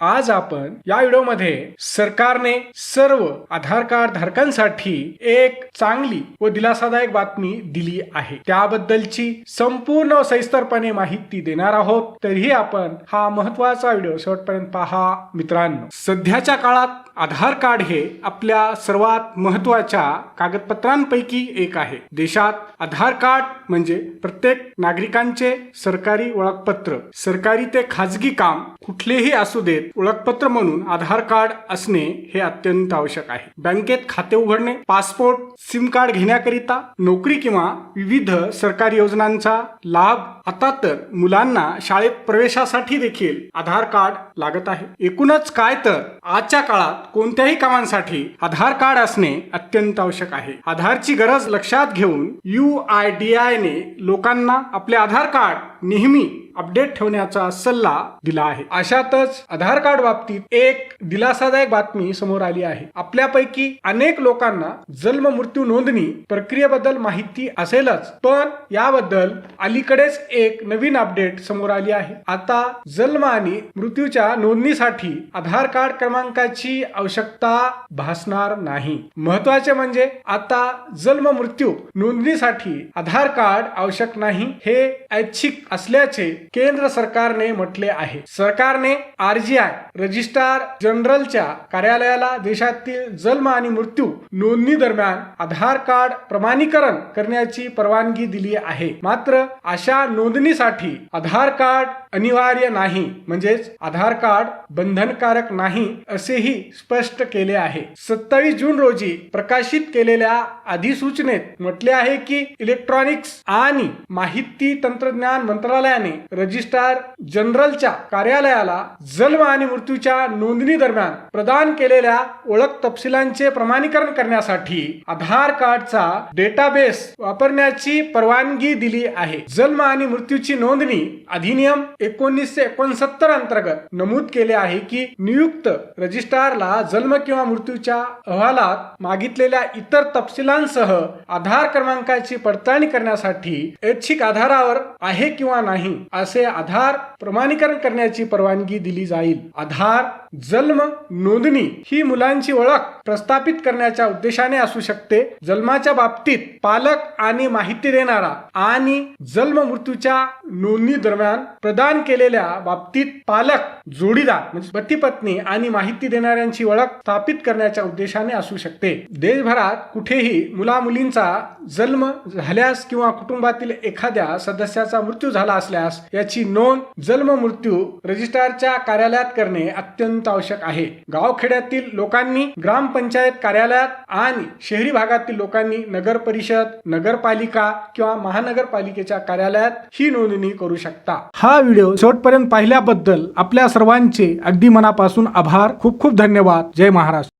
आज आपण या व्हिडिओमध्ये सरकारने सर्व आधार कार्ड धारकांसाठी एक चांगली व दिलासादायक बातमी दिली आहे. त्याबद्दलची संपूर्ण सविस्तरपणे माहिती देणार आहोत. तरीही आपण हा महत्त्वाचा व्हिडिओ शेवटपर्यंत पहा. मित्रांनो सध्याच्या काळात आधार कार्ड हे आपल्या सर्वात महत्त्वाच्या कागदपत्रांपैकी एक आहे. देशात आधार कार्ड म्हणजे प्रत्येक नागरिकांचे सरकारी ओळखपत्र सरकारी ते खाजगी काम कुठलेही असू देत ओळखपत्र म्हणून आधार कार्ड असणे हे अत्यंत आवश्यक आहे. बँकेत खाते उघडणे पासपोर्ट सिम कार्ड घेण्याकरिता नोकरी किंवा विविध सरकारी योजनांचा लाभ आता तर मुलांना शाळेत प्रवेशासाठी देखील आधार कार्ड लागत आहे. एकूणच काय तर आजच्या काळात कोणत्याही कामांसाठी आधार कार्ड असणे अत्यंत आवश्यक आहे. आधारची गरज लक्षात घेऊन यू आय डी आय ने लोकांना आपले आधार कार्ड नेहमी अपडेट ठेवण्याचा सल्ला दिला आहे. अशातच आधार कार्ड बाबतीत एक दिलासादायक बातमी समोर आली आहे. आपल्यापैकी अनेक लोकांना जन्म मृत्यू नोंदणी प्रक्रियेबद्दल माहिती असेलच पण याबद्दल अलीकडेच एक नवीन अपडेट समोर आली आहे. आता जन्म आणि मृत्यूच्या नोंदणीसाठी आधार कार्ड क्रमांकाची आवश्यकता भासणार नाही. महत्त्वाचे म्हणजे आता जन्म मृत्यू नोंदणीसाठी आधार कार्ड आवश्यक नाही हे ऐच्छिक असल्याचे केंद्र सरकारने म्हटले आहे. सरकारने आरजीआय रजिस्ट्रार जनरलच्या कार्यालयाला देशातील जन्म आणि मृत्यू नोंदणी दरम्यान आधार कार्ड प्रमाणीकरण करण्याची परवानगी दिली आहे. मात्र अशा नोंदणीसाठी आधार कार्ड अनिवार्य नाही म्हणजेच आधार कार्ड बंधनकारक नाही असेही स्पष्ट केले आहे. सत्तावीस जून रोजी प्रकाशित केलेल्या अधिसूचनेत म्हटले आहे की इलेक्ट्रॉनिक्स आणि माहिती तंत्रज्ञान मंत्रालयाने रजिस्ट्रार जनरलच्या कार्यालयाला जन्म आणि मृत्यूच्या नोंदणी दरम्यान प्रदान केलेल्या ओळख तपशिलांचे प्रमाणीकरण करण्यासाठी आधार कार्डचा डेटाबेस वापरण्याची परवानगी दिली आहे. जन्म आणि मृत्यूची नोंदणी अधिनियम एकोणीसशे एकोणसत्तर अंतर्गत नमूद केले आहे की नियुक्त रजिस्ट्रारला जन्म किंवा मृत्यूच्या अहवालात मागितलेल्या इतर तपशिलांसह आधार क्रमांकाची पडताळणी करण्यासाठी ऐच्छिक आधारावर आहे किंवा नाही असे आधार प्रमाणीकरण करण्याची परवानगी दिली जाईल. आधार जन्म नोंदणी ही मुलांची ओळख प्रस्थापित करण्याच्या उद्देशाने असू शकते. जन्माच्या बाबतीत पालक आणि माहिती देणारा आणि जन्म मृत्यूच्या नोंदणी दरम्यान प्रदान केलेल्या बाबतीत पालक जोडीदार म्हणजे पती पत्नी आणि माहिती देणाऱ्यांची ओळख स्थापित करण्याच्या उद्देशाने असू शकते. देशभरात कुठेही मुला मुलींचा जन्म झाल्यास किंवा कुटुंबातील एखाद्या सदस्याचा मृत्यू झाला असल्यास याची नोंद जन्म मृत्यू रजिस्ट्रारच्या कार्यालयात करणे अत्यंत अत्यंत आवश्यक आहे. गावखेड्यातील लोकांनी ग्रामपंचायत कार्यालयात आणि शहरी भागातील लोकांनी नगर परिषद नगरपालिका किंवा महानगरपालिकेच्या कार्यालयात ही नोंदणी करू शकता. हा व्हिडिओ शेवटपर्यंत पाहिल्याबद्दल आपल्या सर्वांचे अगदी मनापासून आभार. खूप खूप धन्यवाद. जय महाराष्ट्र.